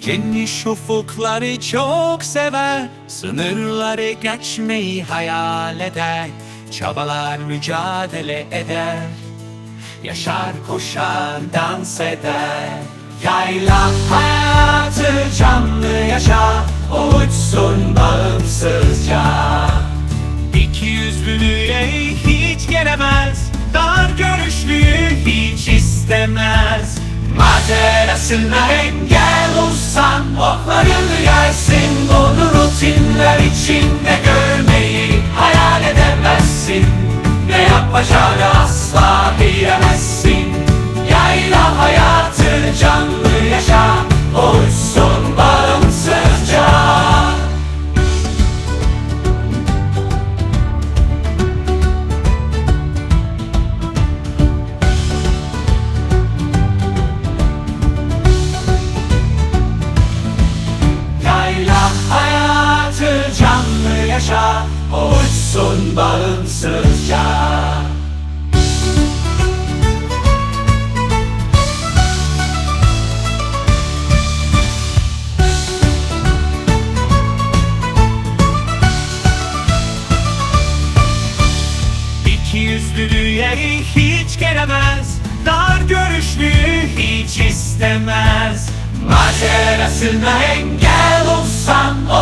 Geniş ufukları çok sever Sınırları geçmeyi hayal eder Çabalar mücadele eder Yaşar koşar dans eder. Yayla hayatı canlı yaşa O uçsun bağımsızca. İki yüzlülüğe hiç gelemez Dar görüşlüyü hiç istemez. Macerasına engel Yersin Onu rutinler içinde görmeyi Hayal edemezsin. Ne yapacağını asla Uçsun bağımsızca yüzlülüğe hiç gelemez. Dar görüşlüyü hiç istemez. Macerasına engel olsan Oklarını